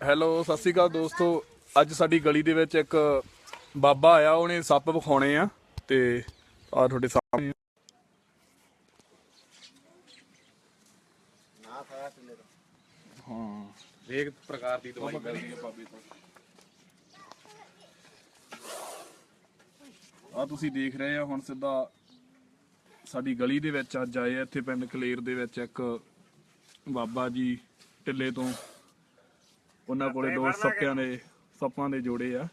Hello ਸਤਿ ਸ਼੍ਰੀ ਅਕਾਲ ਦੋਸਤੋ। ਅੱਜ ਸਾਡੀ ਗਲੀ ਦੇ ਵਿੱਚ ਇੱਕ ਬਾਬਾ ਆਇਆ ਉਹਨੇ ਸੱਪ ਵਿਖਾਉਣੇ ਆ ਤੇ ਆ ਤੁਹਾਡੇ ਸਾਹਮਣੇ ਆ। ਹਾਂ। ਹਰੇਕ ਪ੍ਰਕਾਰ ਦੀ ਦਵਾਈ ਮਿਲਦੀ ਹੈ ਬਾਬੇ ਤੋਂ। ਆ ਤੁਸੀਂ ਦੇਖ ਰਹੇ ਆ ਹੁਣ ਸਿੱਧਾ ਸਾਡੀ ਗਲੀ ਦੇ ਵਿੱਚ ਅੱਜ ਆਏ ਆ ਇੱਥੇ ਪਿੰਡ ਕਲੇਰ ਦੇ ਵਿੱਚ ਇੱਕ ਬਾਬਾ ਜੀ ਢਿੱਲੇ ਤੋਂ। ਉਹਨਾਂ ਕੋਲੇ ਦੋ ਸੱਪਿਆਂ ਦੇ ਸੱਪਾਂ ਦੇ ਜੋੜੇ ਆ।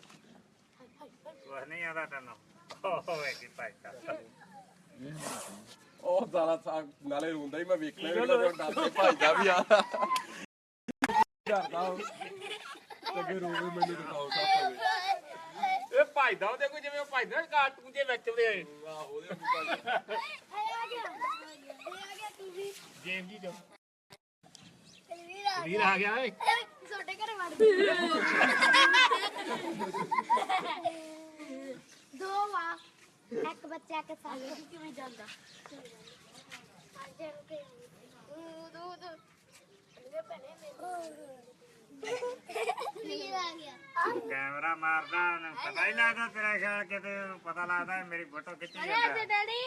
ਨਹੀਂ ਆਦਾ ਤੈਨੂੰ। ਹੋਵੇ ਕੀ ਪਾਇਤਾ ਉਹ ਜ਼ਾਲਾ ਸਾਗ ਨਾਲੇ ਰੋਂਦਾ ਹੀ ਮੈਂ ਵੇਖ ਲਿਆ ਜਦੋਂ ਡਰ ਕੇ ਭੱਜਦਾ ਵੀ ਆ। ਡਰਦਾ ਲੱਗੇ ਰੋਵੇ ਮੈਨੂੰ ਦਿਖਾਓ ਸੱਪ ਹੋਵੇ। ਇਹ ਭਾਈਦਾ ਉਹਦੇ ਕੋਈ ਜਿਵੇਂ ਉਹ ਭਾਈਦਾ ਕਾਰਟੂਨ ਦੇ ਵਿੱਚ ਉਹਦੇ। ਆਹ ਉਹਦੇ ਮੂੰਹ ਜੇਮ ਜੀ ਜੋ ਵੀਰ ਆ ਗਿਆ ਓਏ। ਦੇ ਦੋ ਵਾ ਇੱਕ ਬੱਚਾ ਇੱਕ ਸਾਲੇ ਦੀ ਕਿਵੇਂ ਜਾਂਦਾ ਅੱਜ ਕੇ ਦੋ ਦੋ ਇਹ ਪਨੇ ਮੇਰੇ ਆ ਗਿਆ। ਕੈਮਰਾ ਮਾਰਦਾ ਉਹਨੂੰ ਪਤਾ ਹੀ ਲੱਗਦਾ ਤੇਰਾ ਖਿਆਲ ਕਿਤੇ ਉਹਨੂੰ ਪਤਾ ਲੱਗਦਾ ਮੇਰੀ ਫੋਟੋ ਖਿੱਚੀ ਅਰੇ ਜਾਂਦਾ। ਤੇ ਡੈਡੀ।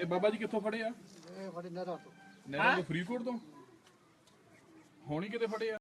ਇਹ ਬਾਬਾ ਜੀ ਕਿੱਥੋਂ ਫੜੇ ਆ? ਇਹ ਫੜੇ ਨਹਿਰਾਂ ਤੋਂ। ਨਹਿਰਾਂ ਤੋਂ ਫਰੀਦਕੋਟ ਤੋਂ? ਹੋਣੀ ਕਿਤੇ ਫੜੇ ਆ